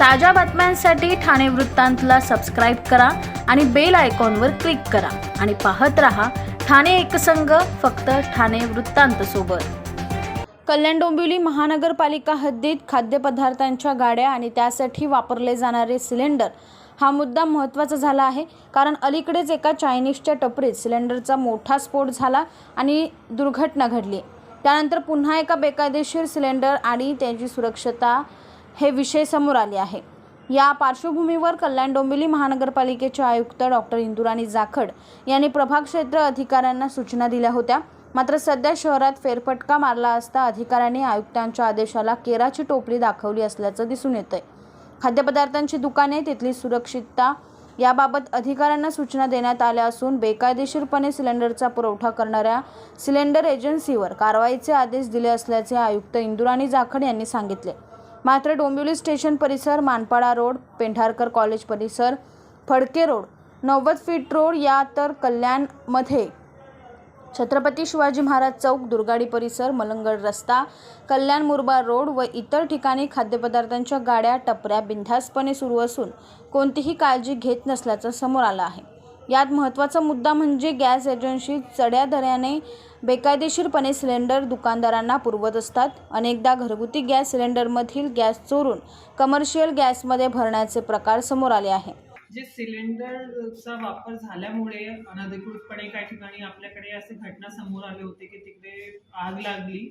ताज्या बातम्यांसाठी ठाणे वृत्तांतला सबस्क्राईब करा आणि बेल आयकॉनवर क्लिक करा. आणि पाहत रहा ठाणे एकसंघ फक्त ठाणे वृत्तांत सोबत. कल्याण डोंबिवली महानगरपालिका हद्दीत खाद्यपदार्थांच्या गाड्या आणि त्यासाठी वापरले जाणारे सिलेंडर हा मुद्दा महत्त्वाचा झाला आहे कारण अलीकडेच एका चायनीजच्या टपरीत सिलेंडरचा मोठा स्फोट झाला आणि दुर्घटना घडली. त्यानंतर पुन्हा एका बेकायदेशीर सिलेंडर आणि त्याची सुरक्षता हे विषय समोर आले आहे. या पार्श्वभूमीवर कल्याण डोंबिवली महानगरपालिकेचे आयुक्त डॉक्टर इंदुराणी जाखड यांनी प्रभाग क्षेत्र अधिकाऱ्यांना सूचना दिल्या होत्या. मात्र सध्या शहरात फेरफटका मारला असता अधिकाऱ्यांनी आयुक्तांच्या आदेशाला केराची टोपली दाखवली असल्याचं दिसून येतंय. खाद्यपदार्थांची दुकाने तिथली सुरक्षितता याबाबत अधिकाऱ्यांना सूचना देण्यात आल्या असून बेकायदेशीरपणे सिलेंडरचा पुरवठा करणाऱ्या सिलेंडर एजन्सीवर कारवाईचे आदेश दिले असल्याचे आयुक्त इंदुराणी जाखड यांनी सांगितले. मात्र डोंबिवली स्टेशन परिसर मानपाडा रोड पेंढारकर कॉलेज परिसर फडके रोड नव्वद फीट रोड या तर कल्याणमध्ये. छत्रपती शिवाजी महाराज चौक दुर्गाडी परिसर मलंगड रस्ता कल्याण मुरबाड रोड व इतर ठिकाणी खाद्यपदार्थांच्या गाड्या टपऱ्या बिनधास्तपणे सुरू असून कोणतीही काळजी घेत नसल्याचं समोर आलं आहे. यात महत्त्वाचा मुद्दा म्हणजे गॅस एजन्सी चढ्या दराने बेकायदेशीरपणे सिलेंडर दुकानदारांना पुरवत असतात. अनेकदा घरगुती गॅस सिलेंडरमधील गॅस चोरून कमर्शियल गॅसमध्ये भरण्याचे प्रकार समोर आले आहे. जे सिलेंडरचा वापर झाल्यामुळे अनधिकृतपणे काही ठिकाणी आपल्याकडे असे घटना समोर आले होते की तिकडे आग लागली.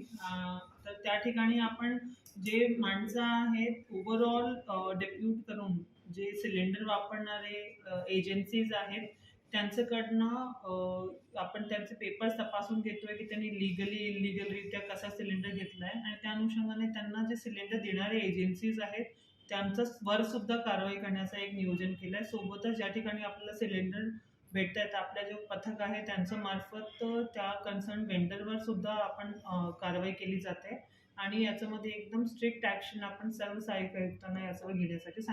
तर त्या ठिकाणी आपण जे माणसं आहेत ओव्हरऑल डेप्यूट करून जे सिलेंडर वापरणारे एजन्सीज आहेत त्यांच्याकडनं आपण त्यांचे पेपर्स तपासून घेतोय की त्यांनी लिगली इलिगलरित्या कसा सिलेंडर घेतलाय आणि त्या अनुषंगाने त्यांना जे सिलेंडर देणारे एजन्सीज आहेत त्यांचं वर सुद्धा कारवाई करण्याचं एक नियोजन केलं आहे सोबतच ज्या ठिकाणी आपल्याला सिलेंडर भेटत आहेत आपल्या जो पथक आहे त्यांचं मार्फत त्या कन्सर्न वेंडरवर सुद्धा आपण कारवाई केली जाते. आणि याच्यामध्ये एकदम स्ट्रिक्ट ॲक्शन आपण सर्व सहाय्यक आयुक्तांना याच्यावर घेण्यासाठी सांगितलं